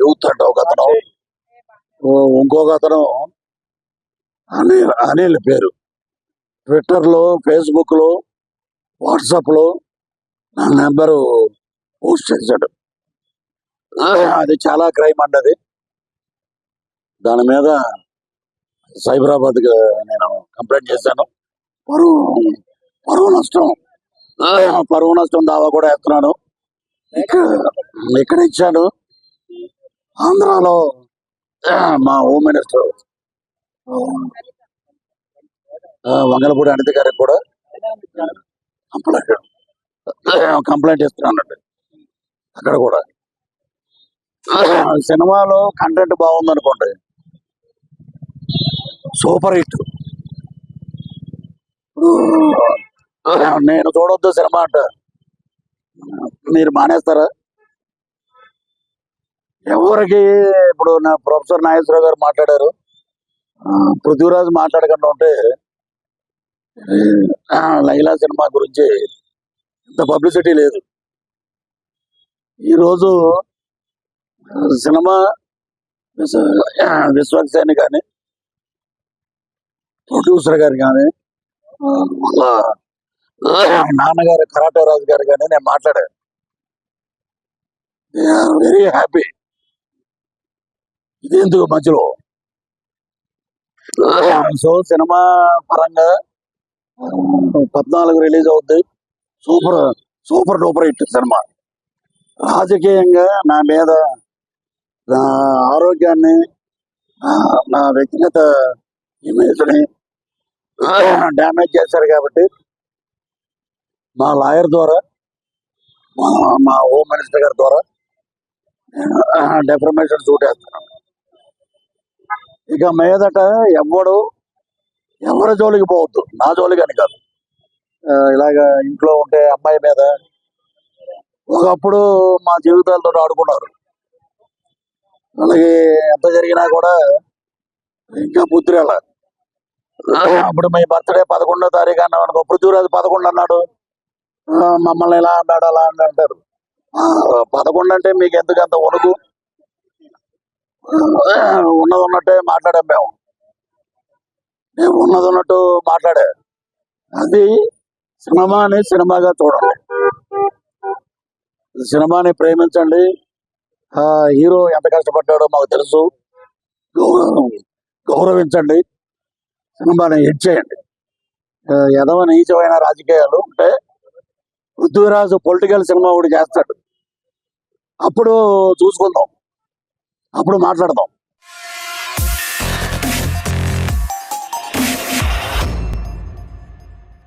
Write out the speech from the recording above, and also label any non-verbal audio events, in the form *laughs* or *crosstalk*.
Youth అంట ఒక అతను. ఇంకొక అతను. అనిల్ అనిల్ పేరు. ట్విట్టర్లో ఫేస్బుక్లో వాట్సాప్లో నా నెంబరు పోస్ట్ చేశాడు. అది చాలా క్రైమ్ అండి అది. దాని మీద సైబరాబాద్ నేను కంప్లైంట్ చేశాను. వారు పరువు నష్టం. పరువు నష్టం దావా కూడా ఎత్తున్నాను ఇక్కడ ఇక్కడ ఇచ్చాను ఆంధ్రాలో మా హోమ్ మినిస్టర్. వంగలపూడి అనిత గారికి కూడా కంప్లైంట్ కంప్లైంట్ ఇస్తున్నానండి అక్కడ కూడా. సినిమాలో కంటెంట్ బాగుందనుకోండి. Super hit. *laughs* నేను చూడొద్దు సినిమా అంట. మీరు మానేస్తారా? ఎవరికి ఇప్పుడు నా ప్రొఫెసర్ నాగేశ్వరరావు గారు మాట్లాడారు. పృథ్వీరాజ్ మాట్లాడకుండా ఉంటే లైలా సినిమా గురించి ఇంత పబ్లిసిటీ లేదు. ఈరోజు సినిమా విశ్వ- విశ్వక్ కానీ ప్రొడ్యూసర్ గారు కానీ వాళ్ళ *laughs* నాన్నగారు కరాటే రాజు గారు కానీ నేను మాట్లాడాను. వెరీ హ్యాపీ ఇది ఎందుకు మధ్యలో? *laughs* సో సినిమా పరంగా పద్నాలుగు రిలీజ్ అవుద్ది. Super super duper hit cinema. రాజకీయంగా నా మీద నా ఆరోగ్యాన్ని నా- నా వ్యక్తిగత ఇమేజ్ని *laughs* డ్యామేజ్ చేశారు కాబట్టి మా లాయర్ ద్వారా మా మా హోమ్ మినిస్టర్ గారి ద్వారా డెఫర్మేషన్ చూడేస్తున్నాను ఇక మీదట ఎవడు ఎవరి జోలికి పోవద్దు. నా జోలికి అని కాదు. ఇలాగ ఇంట్లో ఉంటే అమ్మాయి మీద ఒకప్పుడు మా జీవితాలతో ఆడుకున్నారు. అలాగే ఎంత జరిగినా కూడా ఇంకా బుద్ధి అప్పుడు మీ బర్త్డే పదకొండో తారీఖు అన్నాం అనుకో పృథ్వీరాజు పదకొండు అన్నాడు. మమ్మల్ని ఎలా అన్నాడు అలా అన్నా అంటారు. ఆ, పదకొండు అంటే మీకు ఎందుకు అంత వణుకు? ఉన్నది ఉన్నట్టే మాట్లాడాం మేము. నేను ఉన్నది ఉన్నట్టు మాట్లాడా. అది సినిమాని సినిమాగా చూడండి. సినిమాని ప్రేమించండి. హీరో ఎంత కష్టపడ్డాడో మాకు తెలుసు. గౌరవం గౌరవించండి. సినిమాని హిట్ చేయండి. యదవ ఎదవ నీచమైన రాజకీయాలు ఉంటే పృథ్వీరాజు పొలిటికల్ సినిమా ఒకటి చేస్తాడు. అప్పుడు చూసుకుందాం. అప్పుడు మాట్లాడదాం.